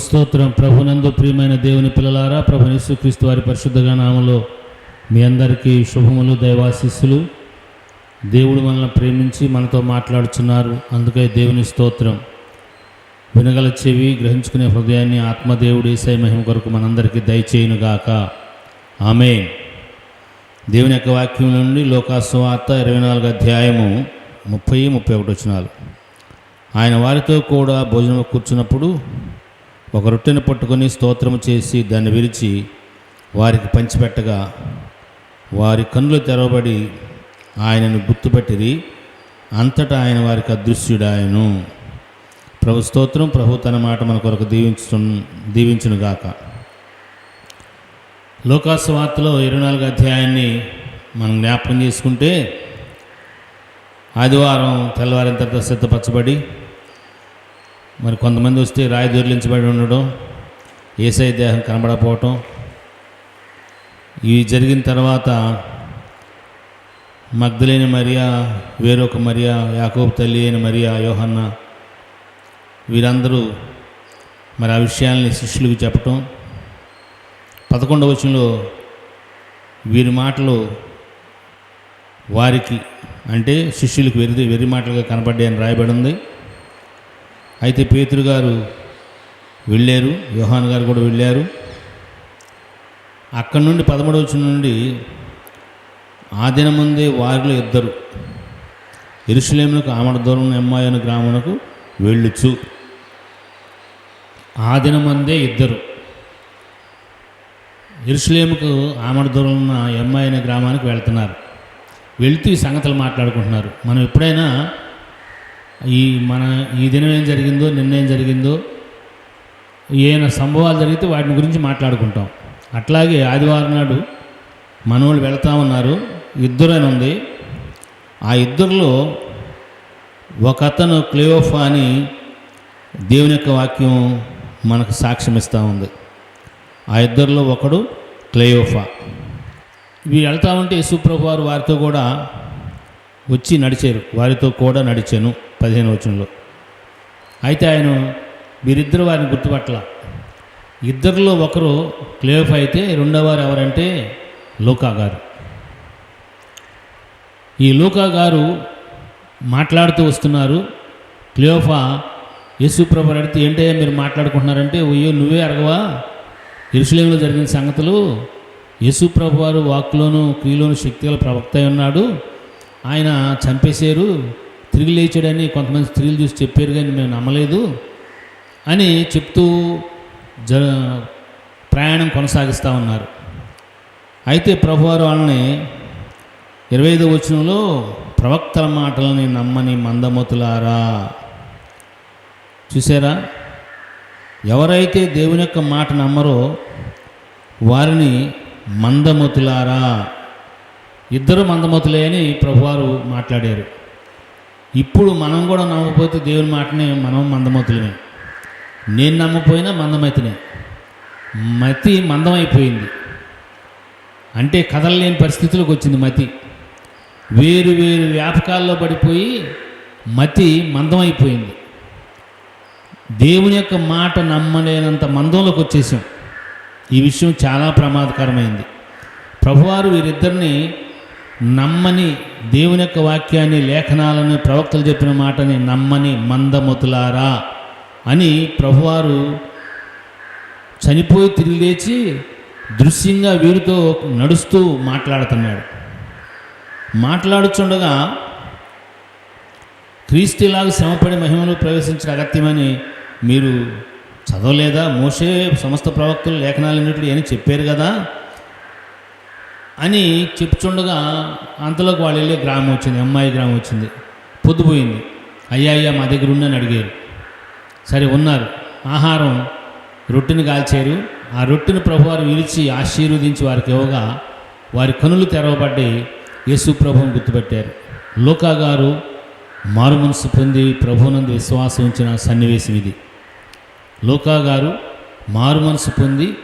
స్తోత్రం ప్రభునందు ప్రియమైన దేవుని పిల్లలారా ప్రభు యేసుక్రీస్తు వారి పరిశుద్ధ నామంలో మీ అందరికీ శుభములు దైవాశిస్సులు. దేవుడు మనల్ని ప్రేమించి మనతో మాట్లాడుచున్నారు. అందుకే దేవుని స్తోత్రం. వినగల చెవి గ్రహించుకునే హృదయాన్ని ఆత్మదేవుడు ఈసై మహిమ కొరకు మనందరికీ దయచేయునుగాక. ఆమె దేవుని యొక్క వాక్యం నుండి లోకాసువార్త ఇరవై నాలుగు అధ్యాయము ముప్పై ముప్పై ఒకటి వచ్చినాలు ఆయన వారితో కూడా భోజనం కూర్చున్నప్పుడు ఒక రొట్టెను పట్టుకొని స్తోత్రము చేసి దాన్ని విరిచి వారికి పంచిపెట్టగా వారి కన్నులు తెరవబడి ఆయనను గుర్తుపెట్టిరి. అంతటా ఆయన వారికి అదృశ్యుడాయను. ప్రభు స్తోత్రం ప్రభు తన మాట మన కొరకు దీవించు దీవించునుగాక. లోకాసు వార్తలో ఇరవై నాలుగు అధ్యాయాన్ని మనం జ్ఞాపకం చేసుకుంటే ఆదివారం తెల్లవారిన తర్వాత సిద్ధపరచబడి మరి కొంతమంది వస్తే రాయి దొరిలించబడి ఉండడం ఏసై దేహం కనబడపోవటం ఇవి జరిగిన తర్వాత మగ్ధులైన మరియా వేరొక మరియా యాకోబు తల్లి అయిన మరియా యోహన్న వీరందరూ మరి ఆ విషయాల్ని శిష్యులకు చెప్పటం. పదకొండవ వచనంలో వీరి మాటలు వారికి అంటే శిష్యులకు వెరి వెర్రి మాటలుగా కనపడ్డాయని రాయబడి ఉంది. అయితే పేతురు గారు వెళ్ళారు యోహాన్ గారు కూడా వెళ్ళారు. అక్కడి నుండి పదమూడవ నుండి ఆ దినముందే వారిలో ఇద్దరు ఇరుషులేములకు ఆమడ దూరం అనే గ్రామునకు వెళ్ళుచు. ఆ దినమందే ఇద్దరు ఇరుషులేముకు ఆమడ దూరం ఉన్న ఎమ్మాయి అనే గ్రామానికి వెళ్తున్నారు. వెళ్తూ ఈ సంగతులు మాట్లాడుకుంటున్నారు. మనం ఎప్పుడైనా ఈ మన ఈ దినం ఏం జరిగిందో నిన్న ఏం జరిగిందో ఏమైనా సంభవాలు జరిగితే వాటిని గురించి మాట్లాడుకుంటాం. అట్లాగే ఆదివారం నాడు మనోళ్ళు వెళ్తా ఉన్నారు ఇద్దరు అని ఉంది. ఆ ఇద్దరిలో ఒక అతను క్లియోఫా అని దేవుని యొక్క వాక్యం మనకు సాక్ష్యం ఇస్తూ ఉంది. ఆ ఇద్దరిలో ఒకడు క్లయోఫా. వీరు వెళ్తా ఉంటే యేసుప్రభు వారు వారితో కూడా వచ్చి నడిచారు. వారితో కూడా నడిచాను. పదిహేను వచనంలో. అయితే ఆయన వీరిద్దరు వారిని గుర్తుపట్టల. ఇద్దరిలో ఒకరు క్లేఫ్ అయితే రెండోవారు ఎవరంటే లూకా గారు. ఈ లూకా గారు మాట్లాడుతూ వస్తున్నారు క్లియోఫా యేసుప్రభు అడిగితే ఏంటయ్యా మీరు మాట్లాడుకుంటున్నారంటే అయ్యో నువ్వే అడగవా ఎరుసలేంలో జరిగిన సంగతులు యేసుప్రభు వారు వాక్లోను క్రియలోను శక్తిగల ప్రవక్త అయి ఉన్నాడు. ఆయన చంపేశారు తిరిగి లేచాడని కొంతమంది స్త్రీలు చూసి చెప్పారు కానీ మేము నమ్మలేదు అని చెప్తూ జ ప్రయాణం కొనసాగిస్తూ ఉన్నారు. అయితే ప్రభువారు వాళ్ళని ఇరవై ఐదో వచనంలో ప్రవక్తల మాటలని నమ్మని మందమతులారా. చూసారా? ఎవరైతే దేవుని యొక్క మాట నమ్మరో వారిని మందమతులారా. ఇద్దరు మందమతులే అని ప్రభువారు మాట్లాడారు. ఇప్పుడు మనం కూడా నమ్మకపోతే దేవుని మాటనే మనం మందమతులమే నేను నమ్మపోయినా మందమైతేనే. మతి మందమైపోయింది. అంటే కదలలేని పరిస్థితులకు వచ్చింది మతి. వేరు వేరు వ్యాపకాల్లో పడిపోయి మతి మందమైపోయింది. దేవుని యొక్క మాట నమ్మలేనంత మందంలోకి వచ్చేసాం. ఈ విషయం చాలా ప్రమాదకరమైంది. ప్రభువారు వీరిద్దరిని నమ్మని దేవుని యొక్క వాక్యాన్ని లేఖనాలను ప్రవక్తలు చెప్పిన మాటని నమ్మని మందమతులారా అని ప్రభువారు చనిపోయి తిరిగి లేచి దృశ్యంగా వీరితో నడుస్తూ మాట్లాడుతున్నాడు. మాట్లాడుచుండగా క్రీస్తులాగా శ్రమపడి మహిమలో ప్రవేశించిన అగత్యమని మీరు చదవలేదా? మోసే సమస్త ప్రవక్తలు లేఖనాలన్నింటినీ అని చెప్పారు కదా. అని చెప్పుచుండగా అంతలోకి వాళ్ళు వెళ్ళే గ్రామం వచ్చింది అమ్మాయి గ్రామం వచ్చింది. పొద్దుపోయింది అయ్యా అయ్యా మా దగ్గర ఉండని అడిగారు. సరే ఉన్నారు. ఆహారం రొట్టెని కాల్చారు. ఆ రొట్టెను ప్రభువారు విరిచి ఆశీర్వదించి వారికి ఇవ్వగా వారి కనులు తెరవబడి యేసు ప్రభువుని గుర్తుపెట్టారు. లోకా గారు మారు మనసు పొంది ప్రభునందు విశ్వాసం ఉంచిన సన్నివేశం ఇది. లోకా గారు మారు మనసు పొంది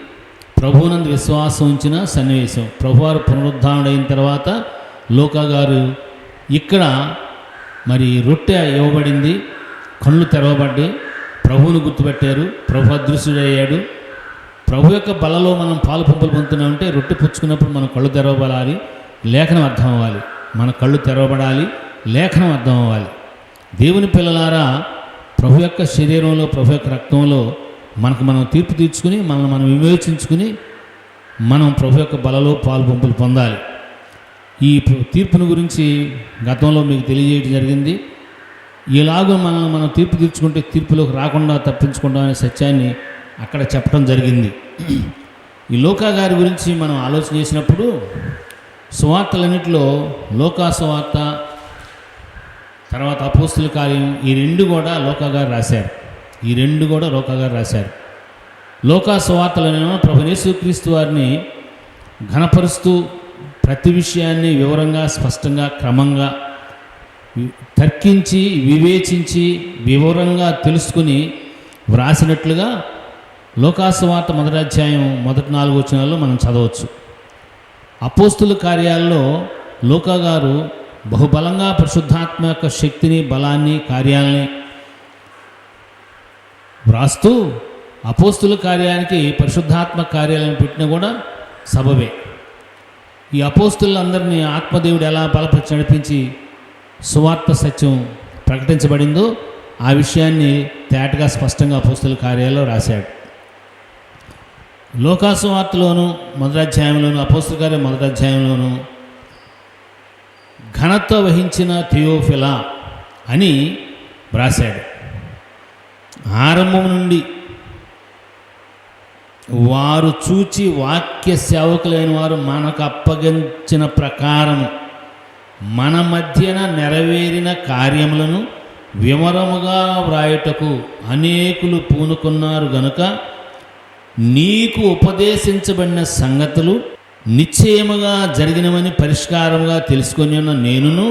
ప్రభునందు విశ్వాసం ఉంచిన సన్నివేశం. ప్రభువారు పునరుద్ధారణైన తర్వాత లోకా గారు ఇక్కడ మరి రొట్టె ఇవ్వబడింది కళ్ళు తెరవబడ్డాయి. ప్రభువును గుర్తుపెట్టారు ప్రభు అదృశ్యుడయ్యాడు. ప్రభు యొక్క బలలో మనం పాలు పంపులు పొందుతున్నామంటే రొట్టె పుచ్చుకున్నప్పుడు మన కళ్ళు తెరవబడాలి లేఖనం అర్థం అవ్వాలి. మన కళ్ళు తెరవబడాలి లేఖనం అర్థం అవ్వాలి. దేవుని పిల్లలారా ప్రభు యొక్క శరీరంలో ప్రభు యొక్క రక్తంలో మనకు మనం తీర్పు తీర్చుకుని మనల్ని మనం వివేచించుకుని మనం ప్రభు యొక్క బలలో పాలు పంపులు పొందాలి. ఈ తీర్పును గురించి గతంలో మీకు తెలియజేయడం జరిగింది. ఇలాగో మనల్ని మనం తీర్పు తీర్చుకుంటే తీర్పులోకి రాకుండా తప్పించుకుంటాం అనే సత్యాన్ని అక్కడ చెప్పడం జరిగింది. ఈ లోకా గారి గురించి మనం ఆలోచన చేసినప్పుడు సువార్తలన్నింటిలో లోకా సువార్త తర్వాత అపోస్తుల కార్యం ఈ రెండు కూడా లోకా గారు రాశారు. ఈ రెండు కూడా లోకా గారు రాశారు. లోకా సువార్తలనేమో ప్రభు యేసుక్రీస్తు వారిని ఘనపరుస్తూ ప్రతి విషయాన్ని వివరంగా స్పష్టంగా క్రమంగా తర్కించి వివేచించి వివరంగా తెలుసుకుని వ్రాసినట్లుగా లోకాసువార్త మొదటాధ్యాయం మొదటి నాలుగు వచనాల్లో మనం చదవచ్చు. అపోస్తుల కార్యాల్లో లోకా గారు బహుబలంగా పరిశుద్ధాత్మ యొక్క శక్తిని బలాన్ని కార్యాలని వ్రాస్తూ అపోస్తుల కార్యానికి పరిశుద్ధాత్మ కార్యాలను పెట్టిన కూడా సబబే. ఈ అపోస్తులందరినీ ఆత్మదేవుడు ఎలా బలపరిచి నడిపించి సువార్త సత్యం ప్రకటించబడిందో ఆ విషయాన్ని తేటగా స్పష్టంగా అపోస్తుల కార్యాల్లో రాశాడు. లోకాసువార్తలోను మొదటాధ్యాయంలోను అపోస్తుల కార్యం మొదటాధ్యాయంలోను ఘనత్వ వహించిన థియోఫిలా అని వ్రాశాడు. ఆరంభం నుండి వారు చూచి వాక్య సేవకులైన వారు మనకు అప్పగించిన ప్రకారము మన మధ్యన నెరవేరిన కార్యములను వివరముగా వ్రాయుటకు అనేకులు పూనుకున్నారు గనుక నీకు ఉపదేశించబడిన సంగతులు నిశ్చయముగా జరిగినవని పరిష్కారముగా తెలుసుకొని ఉన్న నేనును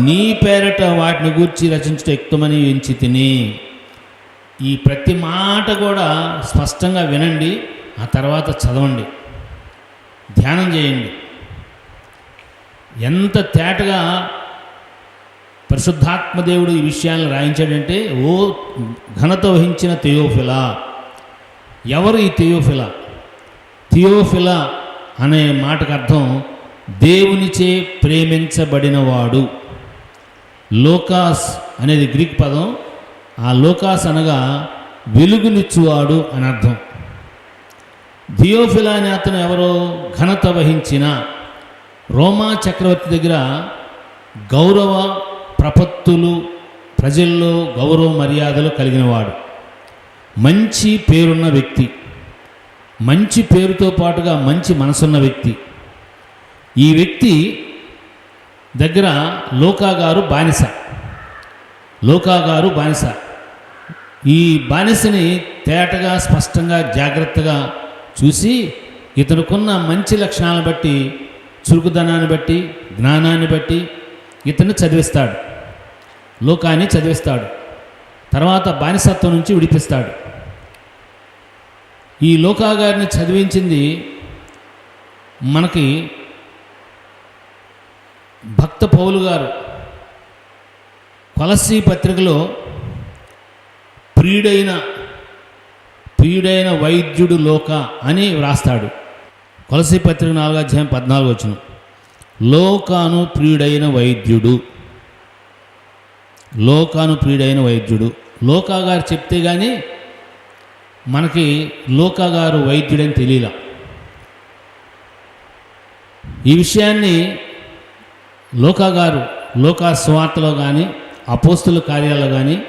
నీ పేరట వాటిని గూర్చి రచించుట యుక్తమని ఎంచి తిని ఈ ప్రతి మాట కూడా స్పష్టంగా వినండి ఆ తర్వాత చదవండి. ధ్యానం చేయండి. ఎంత తేటగా పరిశుద్ధాత్మదేవుడు ఈ విషయాలను రాయించాడంటే ఓ ఘనత వహించిన థియోఫిలా. ఎవరు ఈ థియోఫిలా? థియోఫిలా అనే మాటకు అర్థం దేవునిచే ప్రేమించబడినవాడు. లోకాస్ అనేది గ్రీక్ పదం ఆ లోకాస్ అనగా వెలుగునిచ్చువాడు అని అర్థం. థియోఫిలా అతను ఎవరో ఘనత వహించిన రోమా చక్రవర్తి దగ్గర గౌరవ ప్రపత్తులు ప్రజల్లో గౌరవ మర్యాదలు కలిగినవాడు. మంచి పేరున్న వ్యక్తి. మంచి పేరుతో పాటుగా మంచి మనసున్న వ్యక్తి. ఈ వ్యక్తి దగ్గర లోకా గారు బానిస. లోకా గారు బానిస. ఈ బానిసని తేటగా స్పష్టంగా జాగ్రత్తగా చూసి ఇతనుకున్న మంచి లక్షణాలను బట్టి చురుకుదనాన్ని బట్టి జ్ఞానాన్ని బట్టి ఇతన్ని చదివిస్తాడు. లోకాన్ని చదివిస్తాడు. తర్వాత బానిసత్వం నుంచి విడిపిస్తాడు. ఈ లోకా గారిని చదివించింది మనకి భక్త పౌలు గారు. పలసీ పత్రికలో ప్రియుడైన ప్రియుడైన వైద్యుడు లోక అని వ్రాస్తాడు. కొలసి పత్రిక నాలుగు అధ్యాయం పద్నాలుగు వచ్చిన లోకాను ప్రియుడైన వైద్యుడు లోకాను ప్రియుడైన వైద్యుడు. లోకా గారు చెప్తే కానీ మనకి లోకా గారు వైద్యుడని తెలియలా. ఈ విషయాన్ని లోకా గారు లోకా స్వార్తలో కానీ అపోస్తుల కార్యాల్లో కానీ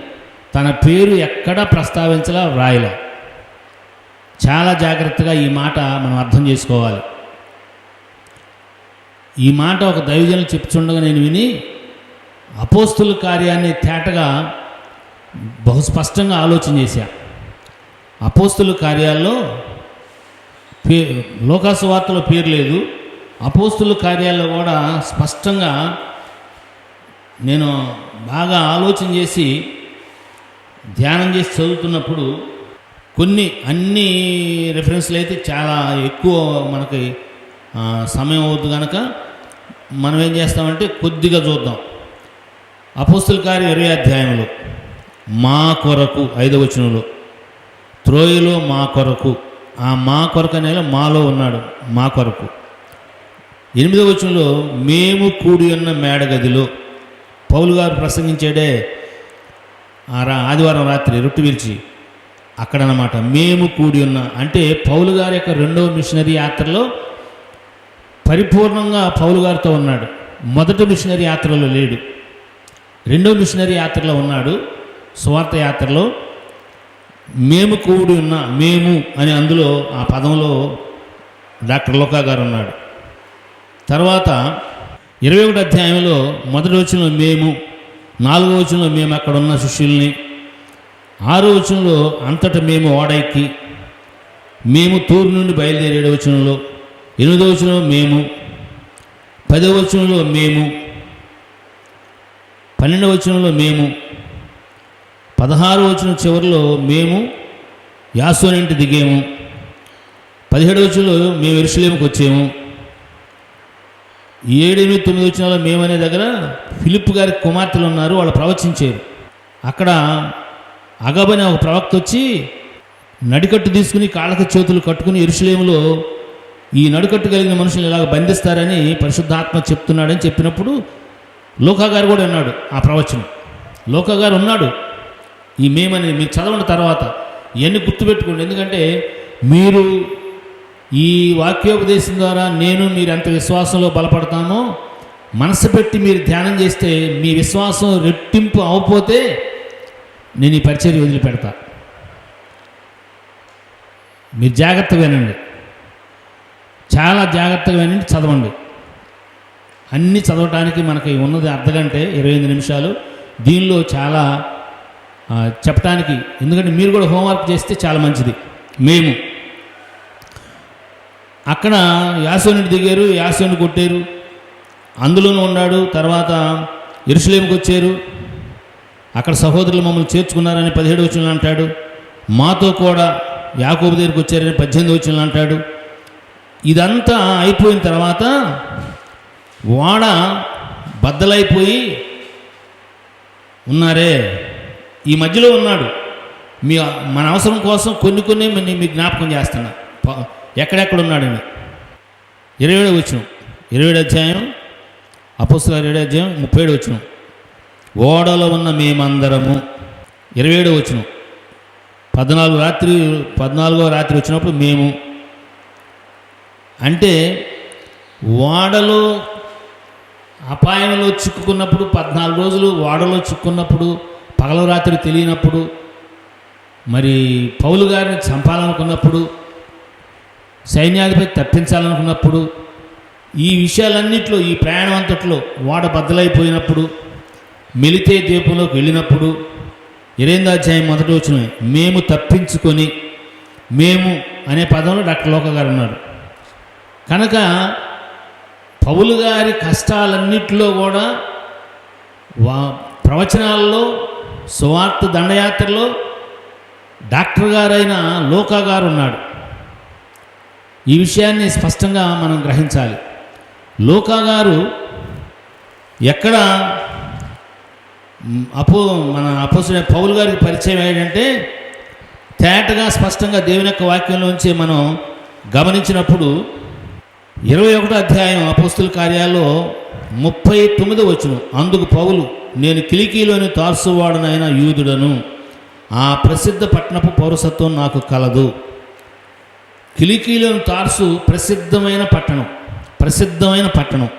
తన పేరు ఎక్కడా ప్రస్తావించలా వ్రాయలే. చాలా జాగ్రత్తగా ఈ మాట మనం అర్థం చేసుకోవాలి. ఈ మాట ఒక దైవజనులు చెప్పుచుండగా నేను విని అపోస్తుల కార్యాన్ని తేటగా బహు స్పష్టంగా ఆలోచన చేశా. అపోస్తుల కార్యాల్లో పే లోకాసు వార్తలో పేరు లేదు. అపోస్తుల కార్యాల్లో కూడా స్పష్టంగా నేను బాగా ఆలోచన చేసి ధ్యానం చేసి చదువుతున్నప్పుడు కొన్ని అన్ని రెఫరెన్స్లు అయితే చాలా ఎక్కువ మనకి సమయం అవుతుంది కనుక మనం ఏం చేస్తామంటే కొద్దిగా చూద్దాం. అపోస్తుల కార్య ఇరవై అధ్యాయంలో మా కొరకు ఐదవ వచనంలో త్రోయలో మా కొరకు ఆ మా కొరకు అనేలా మాలో ఉన్నాడు మా కొరకు. ఎనిమిదవ వచనంలో మేము కూడి ఉన్న మేడగదిలో పౌలు గారు ప్రసంగించాడే ఆ రా ఆదివారం రాత్రి రొట్టు విరిచి అక్కడనమాట మేము కూడి ఉన్న అంటే పౌలు గారి యొక్క రెండవ మిషనరీ యాత్రలో పరిపూర్ణంగా పౌలు గారితో ఉన్నాడు. మొదటి మిషనరీ యాత్రలో లేడు. రెండో మిషనరీ యాత్రలో ఉన్నాడు. స్వార్థ యాత్రలో మేము కూడి ఉన్న మేము అని అందులో ఆ పదంలో డాక్టర్ లోకా గారు ఉన్నాడు. తర్వాత ఇరవై ఒకటి అధ్యాయంలో మొదటి వచనంలో మేము నాలుగో వచనంలో మేము అక్కడ ఉన్న శిష్యుల్ని ఆరో వచనంలో అంతటా మేము ఓడెక్కి మేము తూరు నుండి బయలుదేరే ఏడవ వచనంలో ఎనిమిదో వచనంలో మేము పదో వచనంలో మేము పన్నెండవ వచనంలో మేము పదహారు వచనం చివరిలో మేము యాసోనింటి దిగాము పదిహేడు వచనంలో మేము ఎరుసలేముకి వచ్చాము ఏడు ఎనిమిది తొమ్మిది వచ్చిన మేమనే దగ్గర ఫిలిప్ గారి కుమార్తెలు ఉన్నారు వాళ్ళు ప్రవచించారు. అక్కడ అగబనే ఒక ప్రవక్త వచ్చి నడికట్టు తీసుకుని కాళ్ళకి చేతులు కట్టుకుని ఎరుసలేములో ఈ నడికట్టు కలిగిన మనుషులు ఇలాగ బంధిస్తారని పరిశుద్ధాత్మ చెప్తున్నాడని చెప్పినప్పుడు లోకా గారు కూడా ఉన్నాడు ఆ ప్రవచనం. లోకా గారు ఉన్నాడు ఈ మేమని మీరు చదవండి తర్వాత ఇవన్నీ గుర్తుపెట్టుకోండి. ఎందుకంటే మీరు ఈ వాక్యోపదేశం ద్వారా నేను మీరు ఎంత విశ్వాసంలో బలపడతామో మనసు పెట్టి మీరు ధ్యానం చేస్తే మీ విశ్వాసం రెట్టింపు అవపోతే నేను ఈ పరిచర్య వదిలిపెడతా. మీరు జాగ్రత్తగా వినండి. చాలా జాగ్రత్తగా వినండి చదవండి. అన్నీ చదవటానికి మనకి ఉన్నది అర్ధగంటే ఇరవై ఎనిమిది నిమిషాలు. దీనిలో చాలా చెప్పటానికి ఎందుకంటే మీరు కూడా హోంవర్క్ చేస్తే చాలా మంచిది. మేము అక్కడ యాసోని దిగారు యాసోని కొట్టారు. అందులోనూ ఉన్నాడు తర్వాత ఇరుషులేమికి వచ్చారు. అక్కడ సహోదరులు మమ్మల్ని చేర్చుకున్నారని పదిహేడు వచ్చిన అంటాడు. మాతో కూడా యాకోబు దగ్గరికి వచ్చారని పద్దెనిమిది వచ్చిన అంటాడు. ఇదంతా అయిపోయిన తర్వాత వాడ బద్దలైపోయి ఉన్నారే ఈ మధ్యలో ఉన్నాడు. మీ మన అవసరం కోసం కొన్ని కొన్ని నేను మీకు జ్ఞాపకం చేస్తున్నా. ప- ఎక్కడెక్కడ ఇరవై ఏడు వచ్చిన ఇరవై ఏడు అధ్యాయం అపోస్తుల ఇరవై ఏడు అధ్యాయం ముప్పై ఏడు వచ్చిన ఓడలో ఉన్న మేమందరము ఇరవై ఏడు వచ్చిన పద్నాలుగు రాత్రి పద్నాలుగో రాత్రి వచ్చినప్పుడు మేము అంటే ఓడలో అపాయంలో చిక్కుకున్నప్పుడు పద్నాలుగు రోజులు ఓడలో చిక్కుకున్నప్పుడు పగల రాత్రి తెలియనప్పుడు మరి పౌలు గారిని చంపాలనుకున్నప్పుడు సైన్యాధిపతి తప్పించాలనుకున్నప్పుడు ఈ విషయాలన్నింటిలో ఈ ప్రయాణం అంతట్లో వాడ బద్దలైపోయినప్పుడు మెలితే ద్వీపంలోకి వెళ్ళినప్పుడు ఇరేందో అధ్యాయం మొదటి వచ్చిన మేము తప్పించుకొని మేము అనే పదంలో డాక్టర్ లోక గారు ఉన్నారు. కనుక పౌలు గారి కష్టాలన్నింటిలో కూడా వా ప్రవచనాల్లో సువార్త దండయాత్రలో డాక్టర్ గారైన లోకా గారు ఉన్నాడు ఈ విషయాన్ని స్పష్టంగా మనం గ్రహించాలి. లోకా గారు ఎక్కడ అపో మన అపోసిన పౌలు గారికి పరిచయం ఏంటంటే తేటగా స్పష్టంగా దేవుని యొక్క వాక్యంలోంచి మనం గమనించినప్పుడు ఇరవై ఒకటో అధ్యాయం అపోస్తుల కార్యాల్లో ముప్పై తొమ్మిదో వచ్చును అందుకు పౌలు నేను కిలికీలోని తార్సువాడనైన యూదుడను ఆ ప్రసిద్ధ పట్టణపు పౌరసత్వం నాకు కలదు. కిలికీలోని తార్సు ప్రసిద్ధమైన పట్టణం ప్రసిద్ధమైన పట్టణం.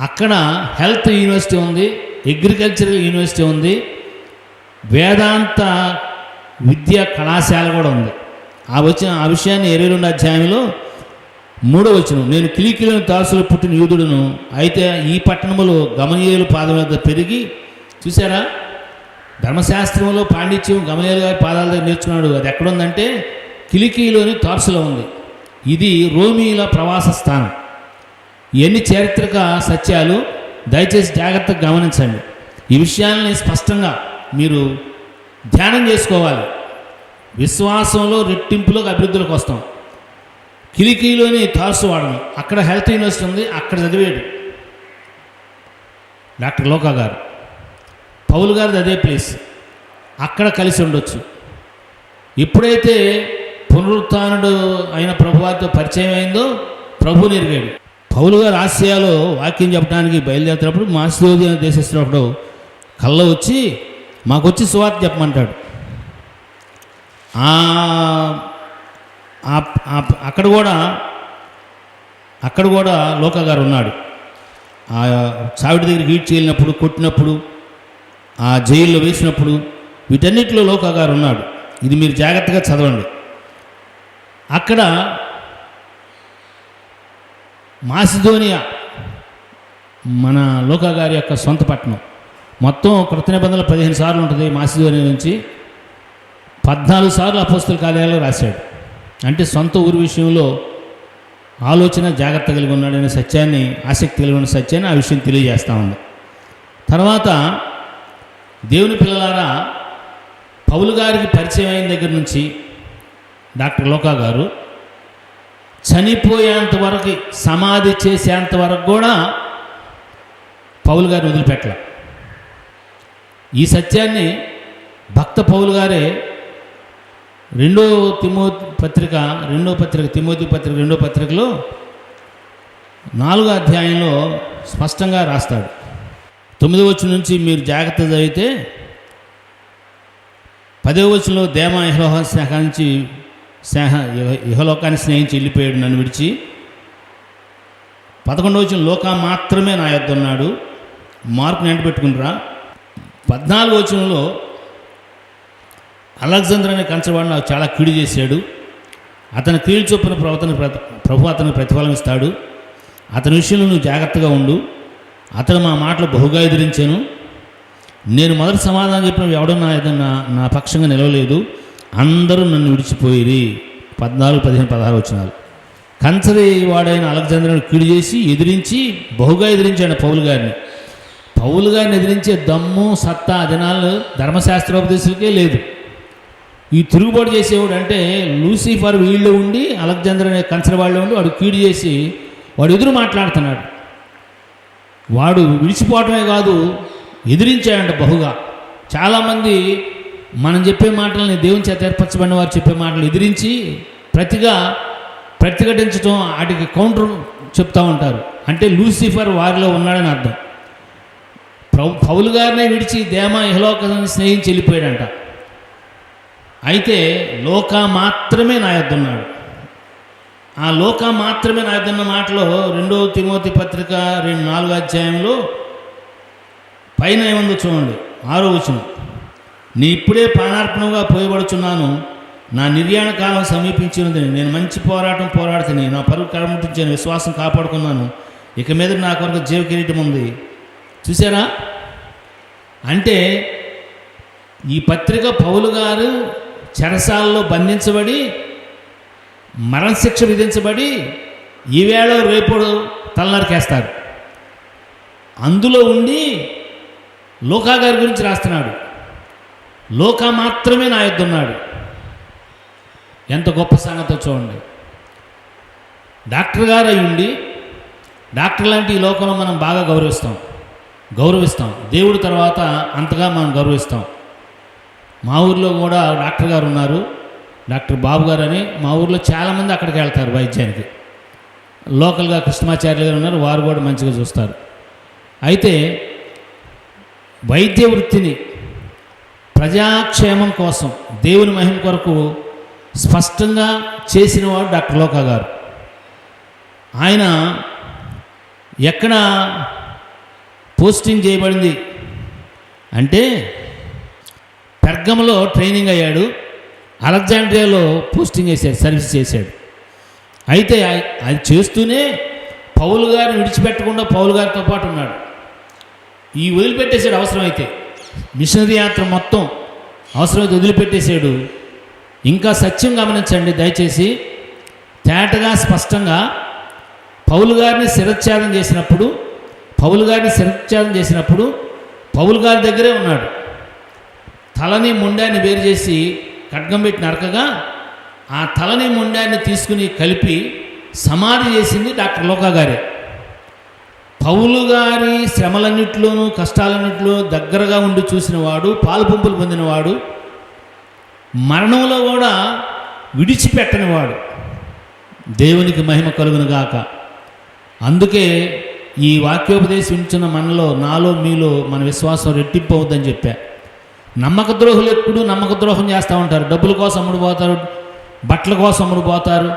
అక్కడ హెల్త్ యూనివర్సిటీ ఉంది అగ్రికల్చరల్ యూనివర్సిటీ ఉంది వేదాంత విద్యా కళాశాల కూడా ఉంది. ఆ వచ్చిన ఆ విషయాన్ని ఇరవై రెండు అధ్యాయంలో మూడో వచ్చిన నేను కిలికిలోని తాసులు పుట్టిన యూదుడును అయితే ఈ పట్టణములో గమనీయులు పాదం వద్ద పెరిగి చూసారా ధర్మశాస్త్రంలో పాండిత్యం గమనీయులు గారి పాదాల దగ్గర నేర్చుకున్నాడు. అది ఎక్కడుందంటే కిలికీలోని తార్సులో ఉంది. ఇది రోమీల ప్రవాస స్థానం. ఎన్ని చారిత్రక సత్యాలు దయచేసి జాగ్రత్తగా గమనించండి. ఈ విషయాల్ని స్పష్టంగా మీరు ధ్యానం చేసుకోవాలి. విశ్వాసంలో రెట్టింపులోకి అభివృద్ధిలోకి వస్తాం. కిలికీలోని తార్సు వాడను. అక్కడ హెల్త్ యూనివర్సిటీ ఉంది. అక్కడ చదివాడు. డాక్టర్ లోకా గారు. పౌల్ గారిది అదే ప్లేస్. అక్కడ కలిసి ఉండొచ్చు. ఎప్పుడైతే పునరుత్నుడు అయిన ప్రభువారితో పరిచయం అయిందో ప్రభు నెరిగాడు పౌలు గారు ఆసియాలో వాక్యం చెప్పడానికి బయలుదేరుతున్నప్పుడు మాస్లోది అని దేశిస్తున్నప్పుడు కళ్ళ వచ్చి మాకు వచ్చి సువార్త చెప్పమంటాడు. అక్కడ కూడా అక్కడ కూడా లోక గారు ఉన్నాడు. ఆ చావిడి దగ్గరికి హీట్ చేయలినప్పుడు కొట్టినప్పుడు ఆ జైల్లో వేసినప్పుడు వీటన్నిటిలో లోక గారు ఉన్నాడు. ఇది మీరు జాగ్రత్తగా చదవండి. అక్కడ మాసిధోనియా మన లోకా గారి యొక్క సొంత పట్టణం. మొత్తం కృత నిబంధనలు పదిహేను సార్లు ఉంటుంది మాసిదోనియా నుంచి. పద్నాలుగు సార్లు అపోస్తుల కార్యాలయంలో రాశాడు. అంటే సొంత ఊరి విషయంలో ఆలోచన జాగ్రత్త కలిగి ఉన్నాడనే సత్యాన్ని ఆసక్తి కలిగి ఉన్న సత్యాన్ని ఆ విషయం తెలియజేస్తూ ఉంది. తర్వాత దేవుని పిల్లలారా పౌలు గారికి పరిచయం అయిన దగ్గర నుంచి డాక్టర్ లోకా గారు చనిపోయేంత వరకు సమాధి చేసేంత వరకు కూడా పౌలు గారు వదిలిపెట్టల. ఈ సత్యాన్ని భక్త పౌలు గారే రెండో తిమో పత్రిక రెండో పత్రిక తిమోతి పత్రిక రెండో పత్రికలో నాలుగో అధ్యాయంలో స్పష్టంగా రాస్తాడు. తొమ్మిదో వచ్చిన నుంచి మీరు జాగ్రత్త చదివితే పదో వచనంలో దేమ ఇహలోహ నుంచి స్నేహ యుహలోకాన్ని ఇహలోకాన్ని స్నేహించి వెళ్ళిపోయాడు నన్ను విడిచి. పదకొండో వచ్చిన లోకా మాత్రమే నా యొద్ద ఉన్నాడు. మార్పుని ఎంట పద్నాలుగు వచనంలో అలెగ్జాండర్ అనే కంచవాడు నాకు చాలా కీడు చేశాడు. అతని కీడు చొప్పున ప్రవర్తన ప్రభు అతనికి ప్రతిఫలం ఇస్తాడు. అతని విషయంలో నువ్వు జాగ్రత్తగా ఉండు. అతను మా మాటలు బహుగా ఎదిరించాను. నేను మొదటి సమాధానం చెప్పిన ఎవడో నా నా నా పక్షంగా నిలవలేదు. అందరూ నన్ను విడిచిపోయిరి. పద్నాలుగు పదిహేను పదహారు వచ్చినారు కంచరి వాడైన అలెగ్జాండర్ని కీడు చేసి ఎదిరించి బహుగా ఎదిరించాడు పౌలు గారిని. పౌలు గారిని ఎదిరించే దమ్ము సత్తా ఆ దినాలు లేదు. ఈ తిరుగుబాటు చేసేవాడు అంటే లూసిఫర్ వీళ్ళు ఉండి అలెగ్జాండర్ అనే కంచర వాళ్ళు ఉండి వాడు కీడు చేసి వాడు ఎదురు మాట్లాడుతున్నాడు. వాడు విడిచిపోవటమే కాదు ఎదిరించాడంట బహుగా. చాలామంది మనం చెప్పే మాటల్ని దేవుని చేత ఏర్పరచబడిన వారు చెప్పే మాటలు ఎదిరించి ప్రతిగా ప్రతిఘటించడం వాటికి కౌంటర్ చెప్తా ఉంటారు. అంటే లూసిఫర్ వారిలో ఉన్నాడని అర్థం. ప్రభు పౌలు గారినే విడిచి దేమ ఇహలోకాన్ని స్నేహించి వెళ్ళిపోయాడంట. అయితే లోక మాత్రమే నా యొద్ ఉన్నాడు. ఆ లోక మాత్రమే నా యొద్ద ఉన్న మాటలో రెండో తిమోతి పత్రిక రెండు నాలుగో అధ్యాయంలో పైన ఏముందో చూడండి. ఆరో వచనం. నీ ఇప్పుడే ప్రాణార్పణగా పోయబడుచున్నాను. నా నిర్యాణ కాలం సమీపించినది. నేను మంచి పోరాటం పోరాడుతుని నా పరుగు కడముట్టించాను విశ్వాసం కాపాడుకున్నాను. ఇక మీద నా కొరకు జీవ కిరీటం ఉంది. చూసారా అంటే ఈ పత్రిక పౌలు గారు చెరసాలలో బంధించబడి మరణశిక్ష విధించబడి ఈవేళ రేపుడు తలనరికేస్తారు. అందులో ఉండి లోకా గారి గురించి రాస్తున్నాడు. లోక మాత్రమే నా యొద్ద ఉన్నాడు ఎంత గొప్ప సంగతో చూడండి. డాక్టర్ గారు ఉండి డాక్టర్ లాంటి ఈ లోకంలో మనం బాగా గౌరవిస్తాం. గౌరవిస్తాం. దేవుడి తర్వాత అంతగా మనం గౌరవిస్తాం. మా ఊర్లో కూడా డాక్టర్ గారు ఉన్నారు. డాక్టర్ బాబు గారు అని మా ఊర్లో చాలామంది అక్కడికి వెళ్తారు వైద్యానికి. లోకల్గా కృష్ణమాచార్యులు గారు ఉన్నారు వారు కూడా మంచిగా చూస్తారు. అయితే వైద్య వృత్తిని ప్రజాక్షేమం కోసం దేవుని మహిమ కొరకు స్పష్టంగా చేసినవాడు డాక్టర్ లోకా గారు. ఆయన ఎక్కడ పోస్టింగ్ చేయబడింది అంటే పెర్గమలో ట్రైనింగ్ అయ్యాడు అలెగ్జాండ్రియాలో పోస్టింగ్ చేశాడు సర్వీస్ చేశాడు. అయితే అది చేస్తూనే పౌలు గారిని విడిచిపెట్టకుండా పౌలు గారితో పాటు ఉన్నాడు. ఈ వదిలిపెట్టేశాడు అవసరమైతే. మిషనరీ యాత్ర మొత్తం అవసరమైతే వదిలిపెట్టేశాడు. ఇంకా సత్యం గమనించండి దయచేసి. తేటగా స్పష్టంగా పౌలు గారిని శిరచ్ఛేదం చేసినప్పుడు పౌలు గారిని శిరచ్ఛేదం చేసినప్పుడు పౌలు గారి దగ్గరే ఉన్నాడు. తలని ముండాన్ని వేరు చేసి ఖడ్గం పెట్టి నరకగా ఆ తలని ముండాన్ని తీసుకుని కలిపి సమాధి చేసింది డాక్టర్ లోకా గారే. పౌలు గారి శ్రమలన్నింటిలోనూ కష్టాలన్నింటిలో దగ్గరగా ఉండి చూసినవాడు పాలుపంపులు పొందినవాడు మరణంలో కూడా విడిచిపెట్టనివాడు. దేవునికి మహిమ కలుగును గాక. అందుకే ఈ వాక్యోపదేశం ఇచ్చిన మనలో నాలో మీలో మన విశ్వాసం రెట్టింపు అవుద్దని చెప్పా. నమ్మక ద్రోహులు ఎప్పుడు నమ్మక ద్రోహం చేస్తూ ఉంటారు. డబ్బుల కోసం అమ్ముడుపోతారు బట్టల కోసం అమ్ముడుపోతారు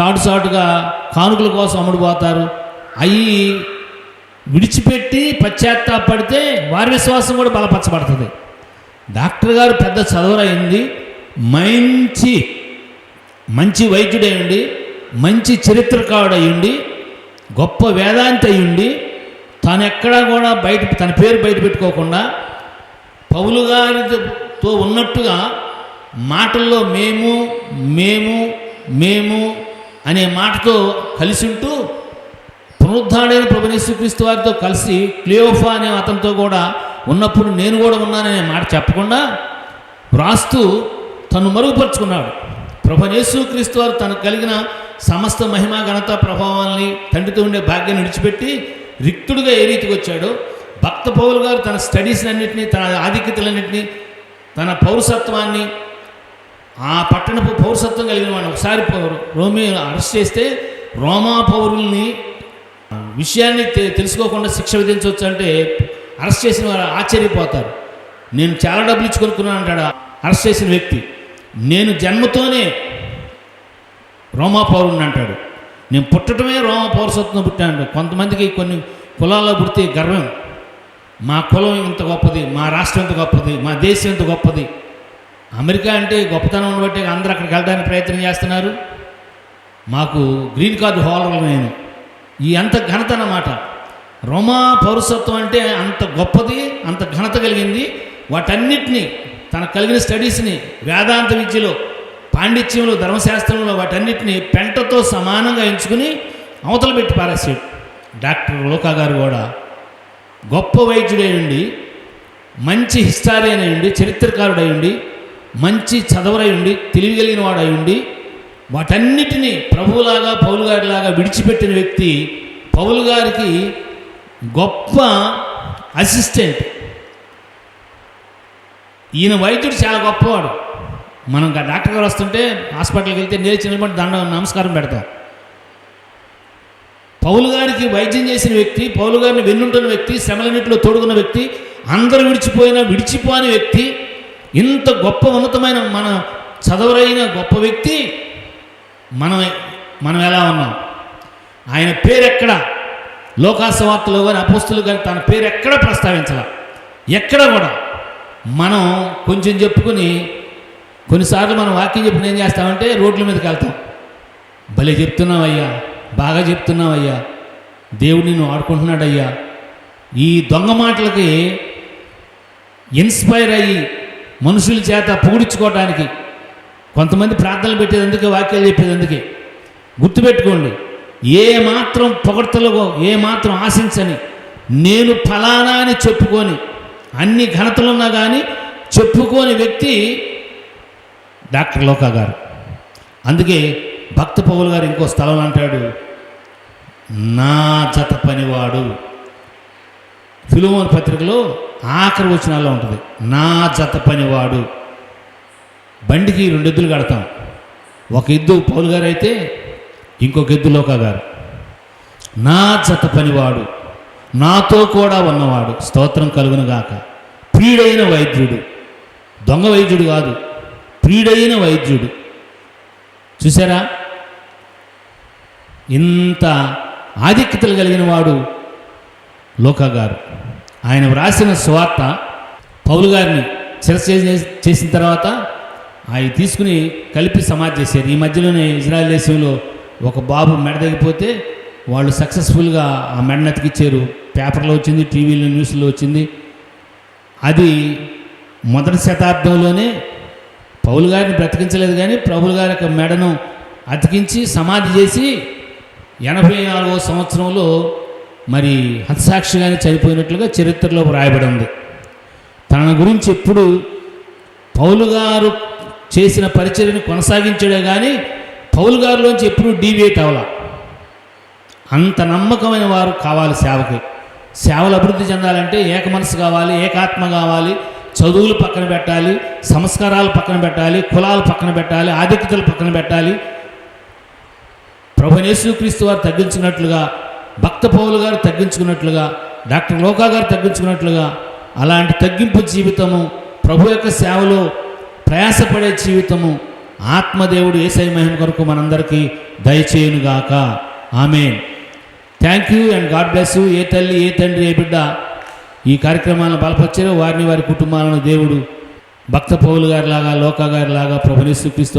చాటు చాటుగా కానుకల కోసం అమ్ముడుపోతారు అవి విడిచిపెట్టి పశ్చాత్తాపడితే వారి విశ్వాసం కూడా బలపరచబడుతుంది. డాక్టర్ గారు పెద్ద చదువురైంది మంచి మంచి వైద్యుడయ్యండి మంచి చరిత్రకారుడయ్యండి గొప్ప వేదాంతి అయ్యుండి తాను ఎక్కడా కూడా బయట తన పేరు బయట పెట్టుకోకుండా పౌలు గారితో ఉన్నట్టుగా మాటల్లో మేము మేము మేము అనే మాటతో కలిసి ఉంటూ పునరుద్ధాడైన ప్రభునేశ్వరిక్రీస్తు వారితో కలిసి క్లియోఫా అనే అతనితో కూడా ఉన్నప్పుడు నేను కూడా ఉన్నాననే మాట చెప్పకుండా వ్రాస్తూ తను మరుగుపరుచుకున్నాడు. ప్రభునేశ్వ క్రీస్తు వారు తనకు కలిగిన సమస్త మహిమ ఘనత ప్రభావాల్ని తండ్రితో ఉండే భాగ్యాన్ని విడిచిపెట్టి రిక్తుడుగా ఏ రీతికి వచ్చాడో భక్త పౌలు గారు తన స్టడీస్ అన్నింటినీ తన ఆధిక్యతలన్నింటినీ తన పౌరసత్వాన్ని ఆ పట్టణపు పౌరసత్వం కలిగిన వాడిని ఒకసారి రోమి అరెస్ట్ చేస్తే రోమా పౌరుల్ని విషయాన్ని తె- తెలుసుకోకుండా శిక్ష విధించవచ్చు అంటే అరెస్ట్ చేసిన వారు ఆశ్చర్యపోతారు. నేను చాలా డబ్బులు ఇచ్చి కొనుక్కున్నాను అంటాడు ఆ అరెస్ట్ చేసిన వ్యక్తి నేను జన్మతోనే రోమా పౌరుని అంటాడు. నేను పుట్టడమే రోమా పౌరసత్వం పుట్టాను కొంతమందికి కొన్ని కులాల్లో పుడితే గర్వం. మా కులం ఇంత గొప్పది మా రాష్ట్రం ఇంత గొప్పది మా దేశం ఇంత గొప్పది. అమెరికా అంటే గొప్పతనం బట్టి అందరూ అక్కడికి వెళ్ళడానికి ప్రయత్నం చేస్తున్నారు. మాకు గ్రీన్ కార్డు హోల్డర్ నేను. ఈ అంత ఘనత అన్నమాట. రోమా పౌరసత్వం అంటే అంత గొప్పది అంత ఘనత కలిగింది. వాటన్నిటినీ తన కలిగిన స్టడీస్ని వేదాంత విద్యలో పాండిత్యంలో ధర్మశాస్త్రంలో వాటన్నిటిని పెంటతో సమానంగా ఎంచుకుని అవతల పెట్టి పారేసాడు డాక్టర్ లోకా గారు కూడా గొప్ప వైద్యుడై ఉండి మంచి హిస్టారియన్ అయి ఉండి మంచి చదవరయ్యండి ఉండి తెలివిగలిగిన వాడు ఉండి వాటన్నిటినీ ప్రభువులాగా పౌలు గారిలాగా విడిచిపెట్టిన వ్యక్తి పౌలు గారికి గొప్ప అసిస్టెంట్. ఈయన వైద్యుడు చాలా గొప్పవాడు. మనం డాక్టర్ గారు వస్తుంటే హాస్పిటల్కి వెళ్తే నేర్చి నిలబడి దండం నమస్కారం పెడతాం. పౌలు గారికి వైద్యం చేసిన వ్యక్తి పౌలు గారిని వెన్నుంటున్న వ్యక్తి శ్రమలన్నింటిలో తోడుకున్న వ్యక్తి అందరూ విడిచిపోయిన విడిచిపోని వ్యక్తి ఇంత గొప్ప ఉన్నతమైన మన చదవరైన గొప్ప వ్యక్తి మనం మనం ఎలా ఉన్నాం? ఆయన పేరు ఎక్కడ లోకాసవార్తలో కానీ అపోస్తులు కానీ తన పేరు ఎక్కడ ప్రస్తావించాల? ఎక్కడ కూడా? మనం కొంచెం చెప్పుకొని కొన్నిసార్లు మనం వాక్యం చెప్పిన ఏం చేస్తామంటే రోడ్ల మీదకి వెళ్తాం. భలే చెప్తున్నావయ్యా బాగా చెప్తున్నావయ్యా దేవుడు నిన్ను ఆడుకుంటున్నాడయ్యా. ఈ దొంగ మాటలకి ఇన్స్పైర్ అయ్యి మనుషుల చేత పొగిడించుకోవడానికి కొంతమంది ప్రార్థనలు పెట్టేది అందుకే వాక్యాలు చెప్పేది గుర్తుపెట్టుకోండి ఏ మాత్రం పొగడ్తలుగో ఏ మాత్రం ఆశించని నేను ఫలానా అని చెప్పుకొని అన్ని ఘనతలున్నా కానీ చెప్పుకోని వ్యక్తి డాక్టర్ లోకా గారు. అందుకే భక్త పౌలు గారు ఇంకో స్థలం అంటాడు నా జత పనివాడు. ఫిలోమోన్ పత్రికలో ఆఖరి వచనాల్లో ఉంటుంది నా జత పనివాడు. బండికి రెండు ఎద్దులు కడతాం. ఒక ఎద్దు పౌలు గారు అయితే ఇంకొక ఎద్దు లోకా గారు. నా జత పనివాడు నాతో కూడా ఉన్నవాడు స్తోత్రం కలుగును గాక. ప్రియుడైన వైద్యుడు దొంగ వైద్యుడు కాదు ప్రియుడైన వైద్యుడు. చూసారా? ఇంత ఆధిక్యతలు కలిగిన వాడు లోకా గారు. ఆయన వ్రాసిన స్వార్త పౌలు గారిని శిరస్సు చేసిన తర్వాత అవి తీసుకుని కలిపి సమాధి చేశారు ఈ మధ్యలోనే ఇజ్రాయెల్ దేశంలో ఒక బాబు మెడ తగ్గిపోతే వాళ్ళు సక్సెస్ఫుల్గా ఆ మెడను అతికిచ్చారు. పేపర్లో వచ్చింది టీవీలో న్యూస్లో వచ్చింది. అది మొదటి శతాబ్దంలోనే పౌలు గారిని బ్రతికించలేదు కానీ ప్రభులు గారి యొక్క మెడను అతికించి సమాధి చేసి ఎనభై నాలుగో సంవత్సరంలో మరి హతసాక్షిగానే చనిపోయినట్లుగా చరిత్రలో రాయబడి ఉంది. తన గురించి ఎప్పుడు పౌలు గారు చేసిన పరిచర్యను కొనసాగించడే కానీ పౌలు గారిలోంచి ఎప్పుడూ డీవియేట్ అవ్వాల. అంత నమ్మకమైన వారు కావాలి సేవకి. సేవలు అభివృద్ధి చెందాలంటే ఏక మనసు కావాలి ఏకాత్మ కావాలి చదువులు పక్కన పెట్టాలి సంస్కారాలు పక్కన పెట్టాలి కులాలు పక్కన పెట్టాలి ఆధిక్యతలు పక్కన పెట్టాలి. ప్రభు వారు తగ్గించుకున్నట్లుగా భక్త పౌలు గారు తగ్గించుకున్నట్లుగా డాక్టర్ లోకా గారు తగ్గించుకున్నట్లుగా అలాంటి తగ్గింపు జీవితము ప్రభు యొక్క సేవలో ప్రయాసపడే జీవితము ఆత్మదేవుడు ఏసై మహిమ కొరకు మనందరికీ దయచేయునుగాక. ఆమె thank you and God bless you. ఏ తల్లి ఏ తండ్రి ఏ బిడ్డ ఈ కార్యక్రమాలను బలపరిచారో వారిని వారి కుటుంబాలను దేవుడు భక్త పౌలు గారిలాగా లోకా గారి లాగా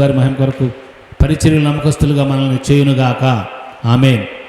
వారి మహిమ కొరకు పరిచర్యలు నమ్మకస్తులుగా మనల్ని చేయునుగాక. ఆమెన్.